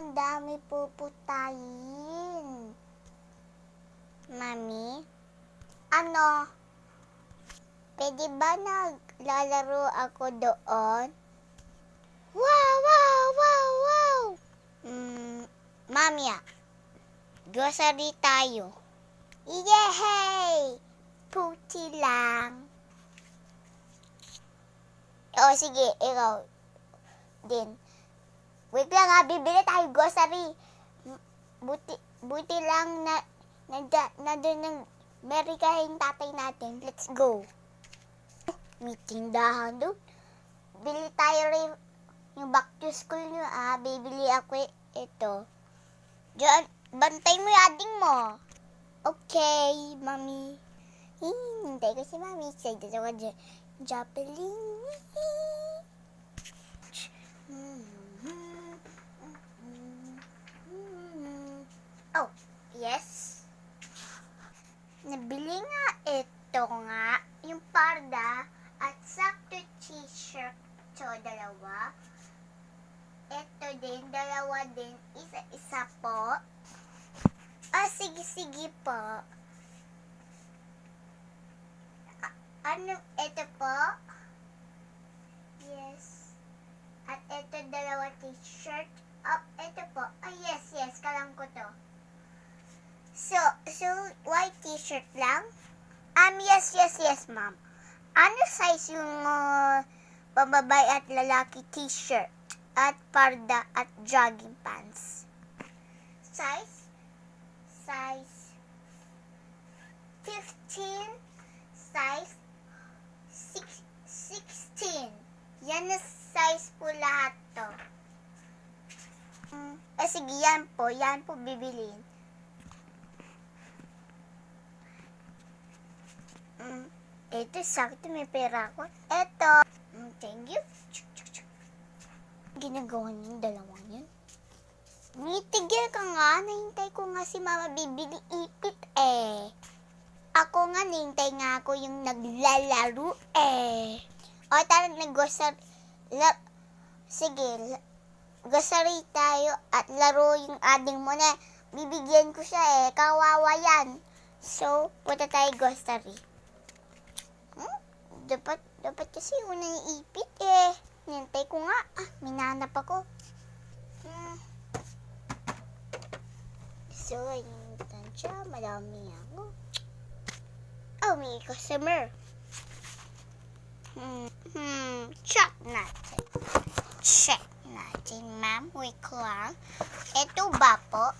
ang dami puputayin. Mami? Ano? Pwede ba naglalaro ako doon? Wow, wow, wow, wow! Mm, Mami ah, grocery tayo. Yay! Puti lang. O sige, ikaw din. Wait lang ha, bibili tayo grocery. Buti, buti lang na, na, na doon ng Amerika yung tatay natin. Let's go. May tindahan doon. Bili tayo rin yung back to school nyo ah. Bibili ako eh, ito. Diyan, bantay mo yung ading mo. Okay, mami. Hintay ko si mami. Excited ako dyan. Joplin. Oh, yes. Nabili nga ito nga, yung parda at sakto t-shirt to dalawa. Ito din, dalawa din, isa-isa po. Ah, sige, sige po. A- ano, ito po? Yes. At ito, dalawa t-shirt. Up, ito po. Ah, yes, yes, kalam ko to. So, so, white t-shirt lang? Um, yes, yes, yes, ma'am. Ano size yung uh, bababae at lalaki t-shirt? At parda at jogging pants? Size? Size 15. Size 6, 16. Yan na size po lahat to. Mm, eh, sige, yan po. Yan po bibilin. Ito, sakto may pera ako. Ito. Mm, thank you. Ginagawa niyo yung dalawang yun. Mitigil ka nga. Nahintay ko nga si mama bibili ipit eh. Ako nga, nahintay nga ako yung naglalaro eh. O, tara, nag-grocery. La, sige, grocery tayo at laro yung ading mo na. Bibigyan ko siya eh. Kawawa yan. So, punta tayo grocery. Dapat, dapat kasi una yung ipit eh. Nintay ko nga. Ah, minanap ako. Hmm. So, yung tansya, madami ako. Oh, may customer. Hmm, hmm, check natin. Check natin, ma'am. Wait lang. Ito ba po?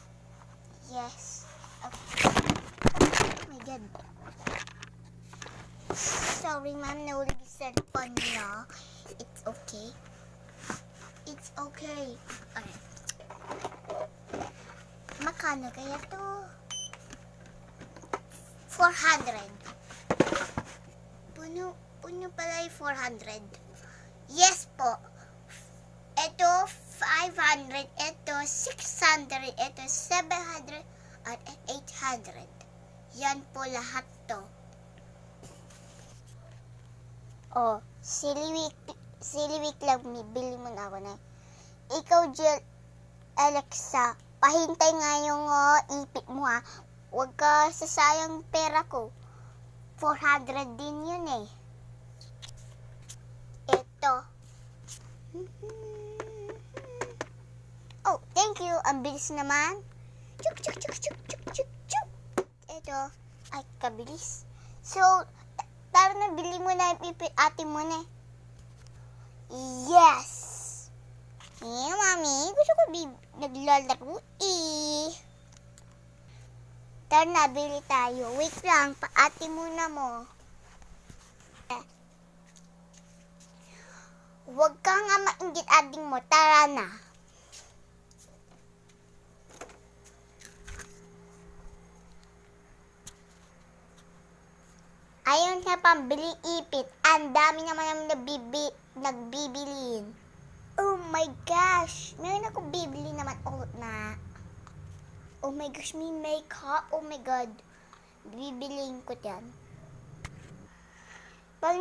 Yes. Okay. Oh my God. Sorry, ma'am. Nahulog yung cellphone niyo. It's okay. It's okay. Okay. Makano kaya to? 400. Puno, puno pala yung 400. Yes po. Ito, 500. Ito, 600. Ito, 700. At 800. Yan po lahat to. Oh, silly week, silly week lang, bili mo na ako na. Ikaw, Jill, Alexa, pahintay nga yung uh, ipit mo ha. Huwag ka sasayang pera ko. 400 din yun eh. Ito. Oh, thank you. Ang bilis naman. Chuk, chuk, chuk, chuk, chuk, chuk, chuk. Ito. Ay, kabilis. So, ta- tara na, bili mo na ipit ate mo na. Yes! Eh, mami, gusto ko bi- naglalaro eh. Tara na, bili tayo. Wait lang, paati muna mo. Eh. Huwag ka nga mainggit ading mo. Tara na. Ayun na pambili ipit. Ang dami naman namin nabibi, nagbibilin. Oh my gosh! Meron ako bibili naman ulit na. Oh my gosh, may makeup. Oh my god. Bibiliin ko yan. Pag,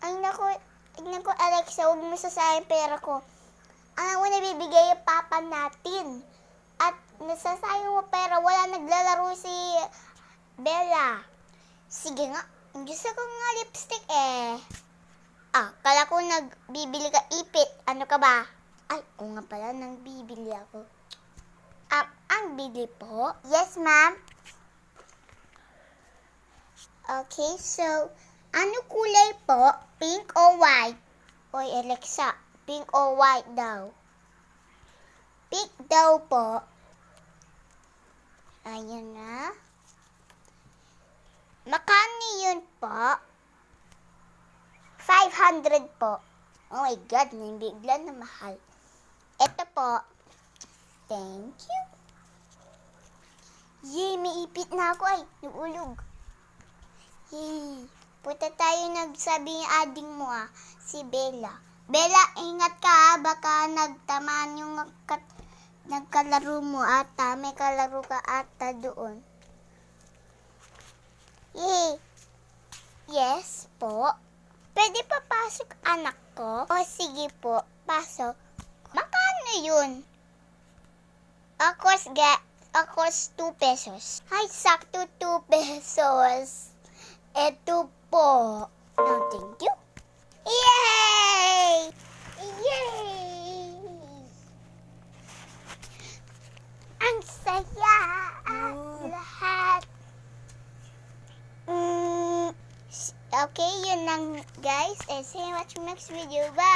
ay nako, tignan ko Alexa, huwag mo sasayang pera ko. Alam mo, nabibigay yung papa natin. At nasasayang mo pera, wala naglalaro si Bella. Sige nga, gusto ko nga lipstick eh. Ah, kala ko nagbibili ka ipit. Ano ka ba? Ay, oo nga pala, nang bibili ako. Ah, ang bili po? Yes, ma'am. Okay, so, ano kulay po? Pink or white? Oy, Alexa, pink or white daw? Pink daw po. Ayan na. Makani yun po? 500 po. Oh my God, bigla na mahal. Ito po. Thank you. Yay, may ipit na ako ay. Nagulog. Yay. Punta tayo nagsabi yung ading mo ah. Si Bella. Bella, ingat ka ah. Baka nagtamaan yung nagkalaro mo ata. May kalaro ka ata doon. Yay. Yes po. Pwede pa pasok anak ko? O sige po, pasok. Makano yun? Of course, ga, of course, 2 pesos. Ay, sakto 2 pesos. Eto po. No, thank you. Yay! Yay! Ang saya! Lahat. Mm, okay, yun lang guys. And see you watch next video. Bye!